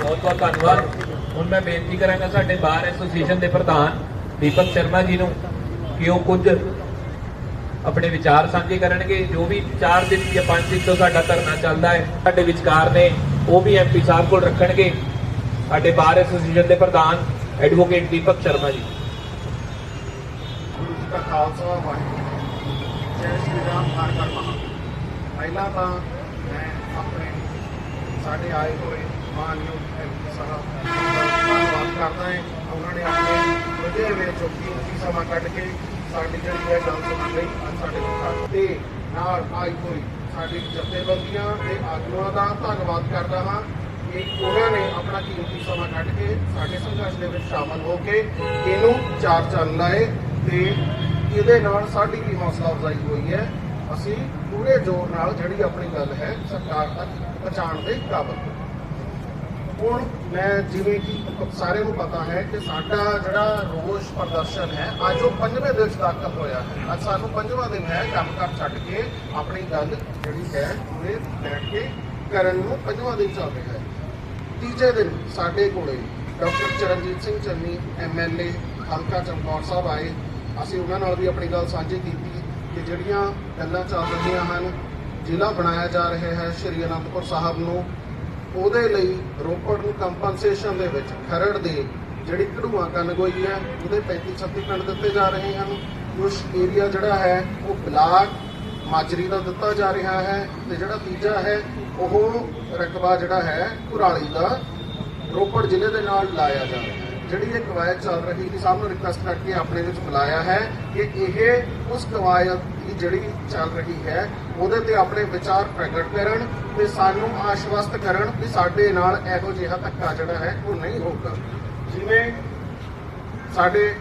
ਬਹੁਤ ਬਹੁਤ ਧੰਨਵਾਦ। ਹੁਣ ਮੈਂ ਬੇਨਤੀ ਕਰਾਂਗਾ ਸਾਡੇ ਬਾਰ ਐਸੋਸੀਏਸ਼ਨ ਦੇ ਪ੍ਰਧਾਨ ਦੀਪਕ ਸ਼ਰਮਾ ਜੀ ਨੂੰ ਕਿ ਉਹ ਕੁਝ ਆਪਣੇ ਵਿਚਾਰ ਸਾਂਝੇ ਕਰਨਗੇ। ਜੋ ਵੀ 4 ਦਿਨ ਜਾਂ 5 ਦਿਨ ਤੋਂ ਸਾਡਾ ਧਰਨਾ ਚੱਲਦਾ ਹੈ, ਸਾਡੇ ਵਿਚਕਾਰ ਨੇ, ਉਹ ਵੀ ਐਮਪੀ ਸਾਹਿਬ ਕੋਲ ਰੱਖਣਗੇ। ਸਾਡੇ ਬਾਰ ਐਸੋਸੀਏਸ਼ਨ ਦੇ ਪ੍ਰਧਾਨ ਐਡਵੋਕੇਟ ਦੀਪਕ ਸ਼ਰਮਾ ਜੀ। ਗੁਰੂ ਜੀ ਦਾ ਖਾਲਸਾ, ਵਾਹਿਗੁਰੂ ਜੈ ਸ਼੍ਰੀ ਰਾਮ, ਹਰ ਹਰ ਮਹਾਦੇਵ ਪਹਿਲਾਂ ਤਾਂ ਮੈਂ ਆਪਣੇ ਸਾਡੇ ਆਏ ਹੋਏ ਮਾਨਯੋਗ ਐਮਪੀ ਸਾਹਿਬ ਧੰਨਵਾਦ ਕਰਦਾ ਹਾਂ ਉਹਨਾਂ ਨੇ ਆਪਣੇ ਵਧੇ ਹੋਏ ਜੋ ਕੀਮਤੀ ਸਮਾਂ ਕੱਢ ਕੇ ਸਾਡੀ ਜਿਹੜੀ ਹੈ ਗੱਲ ਸੁਣਨ ਲਈ ਸਾਡੇ ਕੋਲ ਆਏ। ਤੇ ਨਾਲ ਆਈ ਹੋਈ ਸਾਡੀ ਜਥੇਬੰਦੀਆਂ ਤੇ ਆਗੂਆਂ ਦਾ ਧੰਨਵਾਦ ਕਰਦਾ ਹਾਂ ਕਿ ਉਹਨਾਂ ਨੇ ਆਪਣਾ ਕੀਮਤੀ ਸਮਾਂ ਕੱਢ ਕੇ ਸਾਡੇ ਸੰਘਰਸ਼ ਦੇ ਵਿੱਚ ਸ਼ਾਮਲ ਹੋ ਕੇ ਇਹਨੂੰ ਚਾਰ ਚੰਨ ਲਾਏ ਤੇ ਇਹਦੇ ਨਾਲ ਸਾਡੀ ਵੀ ਹੌਸਲਾ ਅਫਜ਼ਾਈ ਹੋਈ ਹੈ ਅਸੀਂ ਪੂਰੇ ਜ਼ੋਰ ਨਾਲ ਜਿਹੜੀ ਆਪਣੀ ਗੱਲ ਹੈ ਸਰਕਾਰ ਤੱਕ ਪਹੁੰਚਾਉਣ ਦੇ ਕਾਬਲ ਹੁਣ ਮੈਂ ਜਿਵੇਂ ਕਿ ਸਾਰਿਆਂ ਨੂੰ ਪਤਾ ਹੈ ਕਿ ਸਾਡਾ ਜਿਹੜਾ ਰੋਸ ਪ੍ਰਦਰਸ਼ਨ ਹੈ, ਅੱਜ ਉਹ ਪੰਜਵੇਂ ਦਿਨ 'ਚ ਦਾਖਲ ਹੋਇਆ ਹੈ। ਅੱਜ ਸਾਨੂੰ ਪੰਜਵਾਂ ਦਿਨ ਹੈ ਕੰਮ ਕਰ ਛੱਡ ਕੇ ਆਪਣੀ ਗੱਲ ਜਿਹੜੀ ਹੈ ਪੂਰੇ ਬੈਠ ਕੇ ਕਰਨ ਨੂੰ ਪੰਜਵਾਂ ਦਿਨ ਚੱਲ ਰਿਹਾ ਹੈ। ਤੀਜੇ ਦਿਨ ਸਾਡੇ ਕੋਲੇ ਡਾਕਟਰ ਚਰਨਜੀਤ ਸਿੰਘ ਚੰਨੀ ਐਮਐਲਏ ਹਲਕਾ ਚਮਕੌਰ ਸਾਹਿਬ ਆਏ। ਅਸੀਂ ਉਹਨਾਂ ਨਾਲ ਵੀ ਆਪਣੀ ਗੱਲ ਸਾਂਝੀ ਕੀਤੀ। ਕਿ ਜਿਹੜੀਆਂ ਗੱਲਾਂ ਚੱਲ ਰਹੀਆਂ ਹਨ, ਜ਼ਿਲ੍ਹਾ ਬਣਾਇਆ ਜਾ ਰਿਹਾ ਹੈ ਸ਼੍ਰੀ ਅਨੰਦਪੁਰ ਸਾਹਿਬ ਨੂੰ, ਉਹਦੇ ਲਈ ਰੋਪੜ ਨੂੰ ਕੰਪਨਸੇਸ਼ਨ ਦੇ ਵਿੱਚ ਖਰੜ ਦੇ ਜਿਹੜੀ ਕਢੂਆ ਕਨਗੋਈ ਹੈ, ਉਹਦੇ 35 36 ਪਿੰਡ ਦਿੱਤੇ ਜਾ ਰਹੇ ਹਨ। ਕੁਝ ਏਰੀਆ ਜਿਹੜਾ ਹੈ, ਉਹ ਬਲਾਕ ਮਾਜਰੀ ਦਾ ਦਿੱਤਾ ਜਾ ਰਿਹਾ ਹੈ ਤੇ ਜਿਹੜਾ ਤੀਜਾ ਹੈ, ਉਹ ਰਕਬਾ ਜਿਹੜਾ ਹੈ ਕੁਰਾਲੀ ਦਾ ਰੋਪੜ ਜ਼ਿਲ੍ਹੇ ਦੇ ਨਾਲ ਲਾਇਆ ਜਾ ਰਿਹਾ ਹੈ। ਜਿਹੜੀ ਇਹ ਕਵਾਇਦ ਚੱਲ ਰਹੀ ਸੀ, ਸਭ ਨੂੰ ਰਿਕਵੈਸਟ ਕਰਕੇ ਆਪਣੇ ਵਿੱਚ ਬੁਲਾਇਆ ਹੈ ਕਿ ਇਹ ਉਸ ਕਵਾਇਦ ਦੀ ਜਿਹੜੀ ਚੱਲ ਰਹੀ ਹੈ, ਉਹਦੇ ਤੇ ਆਪਣੇ ਵਿਚਾਰ ਪ੍ਰਗਟ ਕਰਨ ਤੇ ਸਾਨੂੰ ਆਸ਼ਵਸਤ ਕਰਨ ਕਿ ਸਾਡੇ ਨਾਲ ਇਹੋ ਜਿਹਾ ਧੱਕਾ ਜਿਹੜਾ ਹੈ, ਉਹ ਨਹੀਂ ਹੋਊਗਾ। ਜਿਵੇਂ ਸਾਡੇ